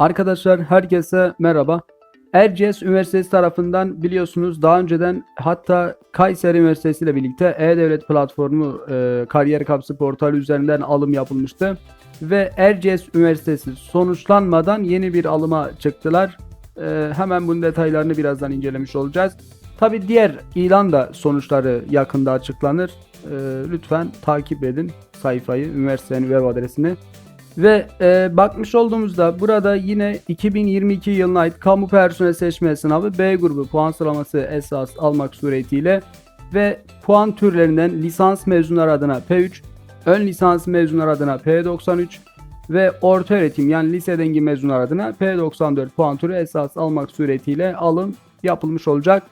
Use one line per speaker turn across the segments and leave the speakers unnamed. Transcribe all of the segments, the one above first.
Arkadaşlar herkese merhaba. Erciyes Üniversitesi tarafından biliyorsunuz daha önceden hatta Kayseri Üniversitesi ile birlikte E-Devlet platformu e, kariyer kapsı portalı üzerinden alım yapılmıştı. Ve Erciyes Üniversitesi sonuçlanmadan yeni bir alıma çıktılar. E, hemen bunun detaylarını birazdan incelemiş olacağız. Tabi diğer ilan da sonuçları yakında açıklanır. E, lütfen takip edin sayfayı, üniversitenin web adresini. Ve e, bakmış olduğumuzda burada yine 2022 yılına ait kamu personel seçme sınavı B grubu puan sıralaması esas almak suretiyle ve puan türlerinden lisans mezunları adına P3, ön lisans mezunları adına P93 ve orta öğretim yani lise dengi mezunlar adına P94 puan türü esas almak suretiyle alım yapılmış olacak.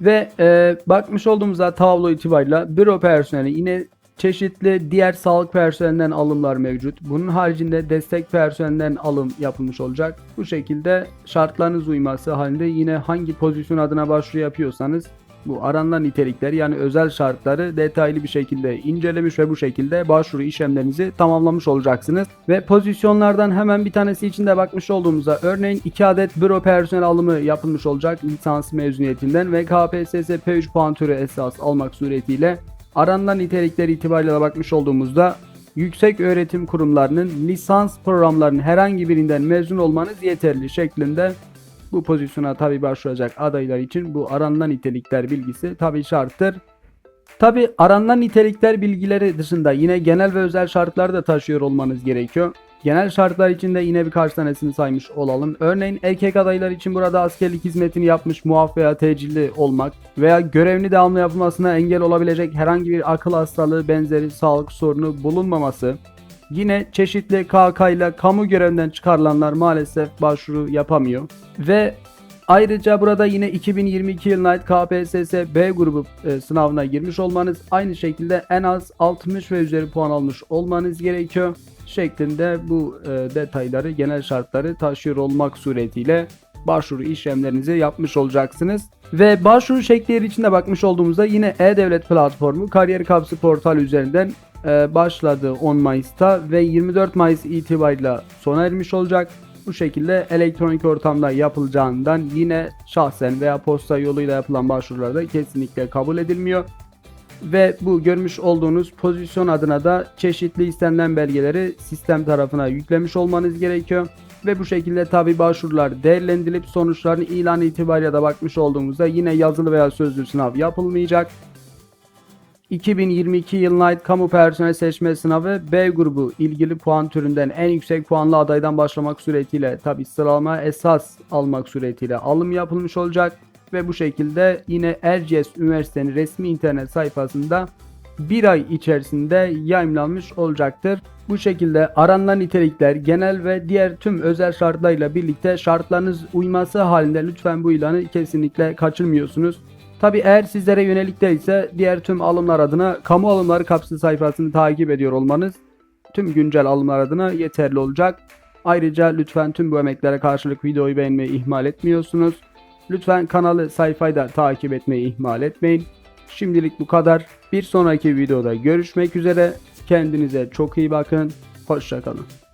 Ve e, bakmış olduğumuzda tablo itibariyle büro personeli yine çeşitli diğer sağlık personelinden alımlar mevcut. Bunun haricinde destek personelinden alım yapılmış olacak. Bu şekilde şartlarınız uyması halinde yine hangi pozisyon adına başvuru yapıyorsanız bu aranan nitelikler yani özel şartları detaylı bir şekilde incelemiş ve bu şekilde başvuru işlemlerinizi tamamlamış olacaksınız. Ve pozisyonlardan hemen bir tanesi için de bakmış olduğumuzda örneğin 2 adet büro personel alımı yapılmış olacak lisans mezuniyetinden ve KPSS P3 puan türü esas almak suretiyle aranan nitelikler itibariyle bakmış olduğumuzda yüksek öğretim kurumlarının lisans programlarının herhangi birinden mezun olmanız yeterli şeklinde bu pozisyona tabi başvuracak adaylar için bu aranan nitelikler bilgisi tabi şarttır. Tabi aranan nitelikler bilgileri dışında yine genel ve özel şartlar da taşıyor olmanız gerekiyor. Genel şartlar için de yine birkaç tanesini saymış olalım. Örneğin erkek adaylar için burada askerlik hizmetini yapmış muaf veya tecilli olmak veya görevini devamlı yapılmasına engel olabilecek herhangi bir akıl hastalığı benzeri sağlık sorunu bulunmaması. Yine çeşitli KK ile kamu görevinden çıkarılanlar maalesef başvuru yapamıyor. Ve Ayrıca burada yine 2022 yılına ait KPSS B grubu e, sınavına girmiş olmanız aynı şekilde en az 60 ve üzeri puan almış olmanız gerekiyor şeklinde bu e, detayları genel şartları taşıyor olmak suretiyle başvuru işlemlerinizi yapmış olacaksınız. Ve başvuru şekli içinde bakmış olduğumuzda yine E-Devlet platformu kariyer kapsı portal üzerinden e, başladı 10 Mayıs'ta ve 24 Mayıs itibariyle sona ermiş olacak. Bu şekilde elektronik ortamda yapılacağından yine şahsen veya posta yoluyla yapılan başvurularda kesinlikle kabul edilmiyor. Ve bu görmüş olduğunuz pozisyon adına da çeşitli istenilen belgeleri sistem tarafına yüklemiş olmanız gerekiyor. Ve bu şekilde tabi başvurular değerlendirilip sonuçlarını ilan itibariyle de bakmış olduğumuzda yine yazılı veya sözlü sınav yapılmayacak. 2022 yılına ait kamu personel seçme sınavı B grubu ilgili puan türünden en yüksek puanlı adaydan başlamak suretiyle tabi sıralama esas almak suretiyle alım yapılmış olacak ve bu şekilde yine Erciyes Üniversitesi'nin resmi internet sayfasında bir ay içerisinde yayınlanmış olacaktır. Bu şekilde aranan nitelikler genel ve diğer tüm özel şartlarıyla birlikte şartlarınız uyması halinde lütfen bu ilanı kesinlikle kaçırmıyorsunuz. Tabi eğer sizlere yönelik değilse diğer tüm alımlar adına kamu alımları kapsül sayfasını takip ediyor olmanız tüm güncel alımlar adına yeterli olacak. Ayrıca lütfen tüm bu emeklere karşılık videoyu beğenmeyi ihmal etmiyorsunuz. Lütfen kanalı sayfayı da takip etmeyi ihmal etmeyin. Şimdilik bu kadar. Bir sonraki videoda görüşmek üzere. Kendinize çok iyi bakın. Hoşçakalın.